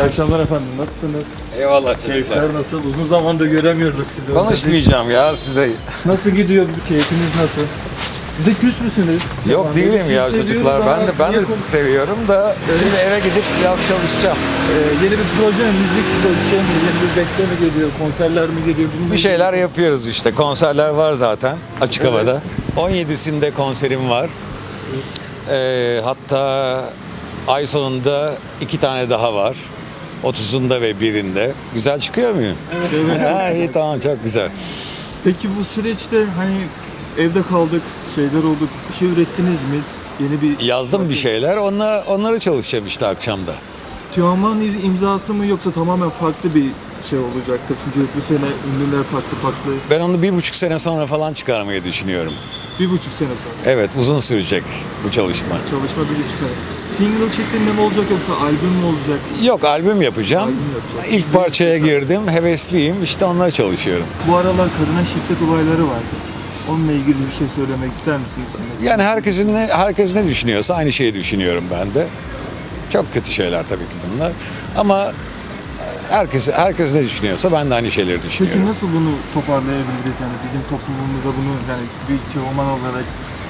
akşamlar efendim. Nasılsınız? Eyvallah çocuklar. Keyifler nasıl? Uzun zamandır göremiyorduk sizi. Konuşmayacağım ya size. Nasıl gidiyor? Keyfiniz nasıl? Bize küs müsünüz? Yok Yalan değilim değil. ya Sizi çocuklar. Ben de ben de sizi seviyorum da şimdi eve gidip biraz çalışacağım. Ee, yeni bir proje mi? Müzik bir şey mi? Yeni bir beste mi geliyor? Konserler mi geliyor? Bununla Bir şeyler ilgili- yapıyoruz işte. Konserler var zaten açık Evet. havada. 17'sinde konserim var. Ee, hatta ay sonunda iki tane daha var. 30'unda ve birinde. Güzel çıkıyor muyum? Evet. ha, iyi tamam çok güzel. Peki bu süreçte hani evde kaldık, şeyler olduk. Bir şey ürettiniz mi? Yeni bir Yazdım bir şeyler. Onlar, onları çalışacağım işte akşamda. Teoman imzası mı yoksa tamamen farklı bir şey olacaktır? Çünkü bu sene ünlüler farklı farklı. Ben onu bir buçuk sene sonra falan çıkarmayı düşünüyorum. Bir buçuk sene sonra. Evet uzun sürecek bu çalışma. Çalışma bir buçuk sene. Single şeklinde mi olacak yoksa albüm mü olacak? Yok albüm yapacağım. Albüm yapacak. İlk parçaya girdim. Hevesliyim. İşte onlara çalışıyorum. Bu aralar kadına şiddet olayları vardı. Onunla ilgili bir şey söylemek ister misiniz? Yani herkesin ne, herkes ne düşünüyorsa aynı şeyi düşünüyorum ben de. Çok kötü şeyler tabii ki bunlar. Ama herkes herkes ne düşünüyorsa ben de aynı şeyleri Peki düşünüyorum. nasıl bunu toparlayabiliriz yani bizim toplumumuza bunu yani bir Teoman olarak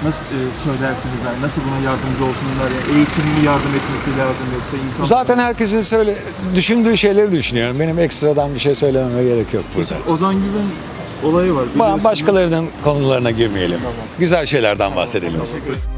nasıl e, söylersiniz yani nasıl buna yardımcı olsunlar yani eğitim mi yardım etmesi lazım yoksa insan Zaten herkesin söyle düşündüğü şeyleri düşünüyorum. Benim ekstradan bir şey söylememe gerek yok burada. Ozan Güven olayı var. Ba- biliyorsunuz. Başkalarının konularına girmeyelim. Güzel şeylerden bahsedelim. Teşekkür ederim.